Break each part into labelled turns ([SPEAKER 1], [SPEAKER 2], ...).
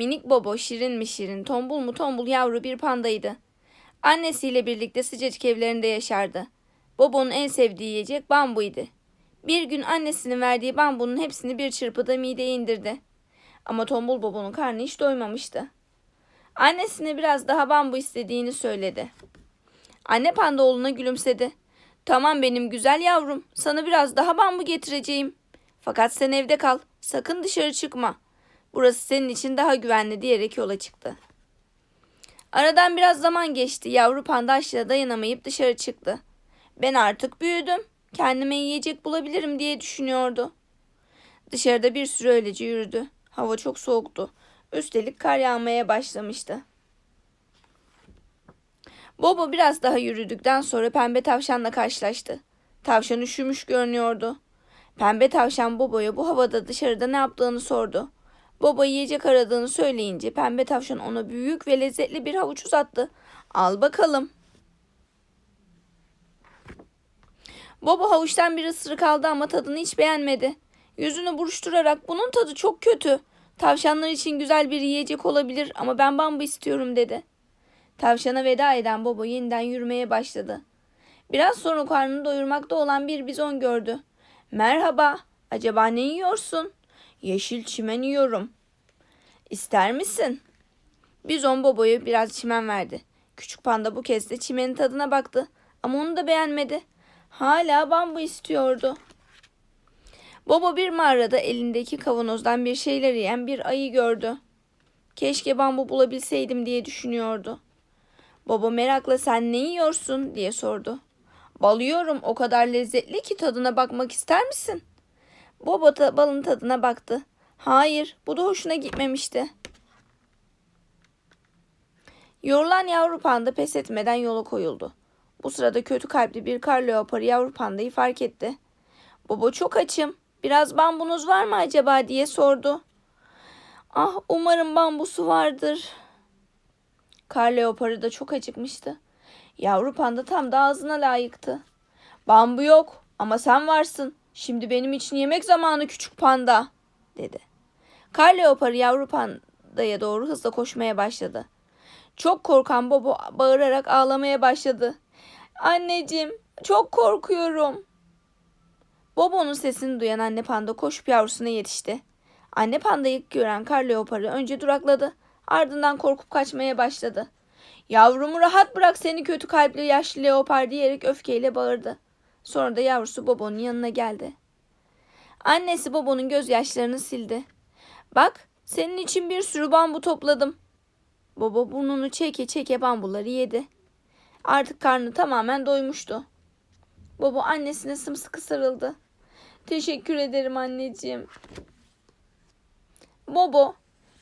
[SPEAKER 1] Minik Bobo şirin mi şirin, tombul mu tombul yavru bir pandaydı. Annesiyle birlikte sıcacık evlerinde yaşardı. Bobo'nun en sevdiği yiyecek bambuydu. Bir gün annesinin verdiği bambunun hepsini bir çırpıda mideye indirdi. Ama tombul Bobo'nun karnı hiç doymamıştı. Annesine biraz daha bambu istediğini söyledi. Anne panda oğluna gülümsedi. Tamam benim güzel yavrum, sana biraz daha bambu getireceğim. Fakat sen evde kal, sakın dışarı çıkma. Burası senin için daha güvenli diyerek yola çıktı. Aradan biraz zaman geçti. Yavru panda açlığa dayanamayıp dışarı çıktı. Ben artık büyüdüm. Kendime yiyecek bulabilirim diye düşünüyordu. Dışarıda bir süre öylece yürüdü. Hava çok soğuktu. Üstelik kar yağmaya başlamıştı. Bobo biraz daha yürüdükten sonra pembe tavşanla karşılaştı. Tavşan üşümüş görünüyordu. Pembe tavşan Bobo'ya bu havada dışarıda ne yaptığını sordu. Bobo yiyecek aradığını söyleyince pembe tavşan ona büyük ve lezzetli bir havuç uzattı. Al bakalım. Bobo havuçtan bir ısırık aldı ama tadını hiç beğenmedi. Yüzünü buruşturarak bunun tadı çok kötü. Tavşanlar için güzel bir yiyecek olabilir ama ben bambu istiyorum dedi. Tavşana veda eden Bobo yeniden yürümeye başladı. Biraz sonra karnını doyurmakta olan bir bizon gördü. Merhaba, acaba ne yiyorsun? Yeşil çimen yiyorum. İster misin? Bizon Bobo'ya biraz çimen verdi. Küçük panda bu kez de çimenin tadına baktı ama onu da beğenmedi. Hala bambu istiyordu. Bobo bir mağarada elindeki kavanozdan bir şeyler yiyen bir ayı gördü. Keşke bambu bulabilseydim diye düşünüyordu. Bobo merakla sen ne yiyorsun diye sordu. Bal yiyorum o kadar lezzetli ki tadına bakmak ister misin? Bobo da balın tadına baktı. Hayır bu da hoşuna gitmemişti. Yorulan yavru panda pes etmeden yola koyuldu. Bu sırada kötü kalpli bir kar leoparı yavru pandayı fark etti. Bobo çok açım. Biraz bambunuz var mı acaba diye sordu. Ah umarım bambusu vardır. Kar leoparı da çok acıkmıştı. Yavru panda tam da ağzına layıktı. Bambu yok ama sen varsın. Şimdi benim için yemek zamanı küçük panda dedi. Kar leoparı yavru pandaya doğru hızla koşmaya başladı. Çok korkan Bobo bağırarak ağlamaya başladı. Anneciğim çok korkuyorum. Bobo'nun sesini duyan anne panda koşup yavrusuna yetişti. Anne pandayı gören kar leoparı önce durakladı. Ardından korkup kaçmaya başladı. Yavrumu rahat bırak seni kötü kalpli yaşlı leopar diyerek öfkeyle bağırdı. Sonra da yavrusu Bobo'nun yanına geldi. Annesi Bobo'nun gözyaşlarını sildi. Bak senin için bir sürü bambu topladım. Bobo burnunu çeke çeke bambuları yedi. Artık karnı tamamen doymuştu. Bobo annesine sımsıkı sarıldı. Teşekkür ederim anneciğim. Bobo,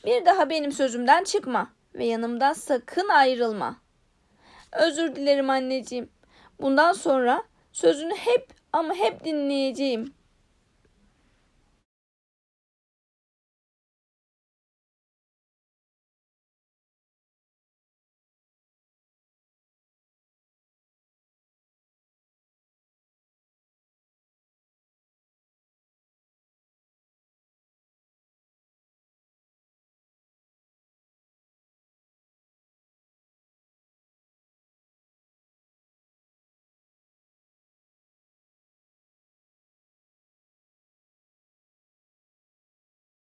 [SPEAKER 1] bir daha benim sözümden çıkma ve yanımdan sakın ayrılma. Özür dilerim anneciğim. Bundan sonra sözünü hep ama hep dinleyeceğim.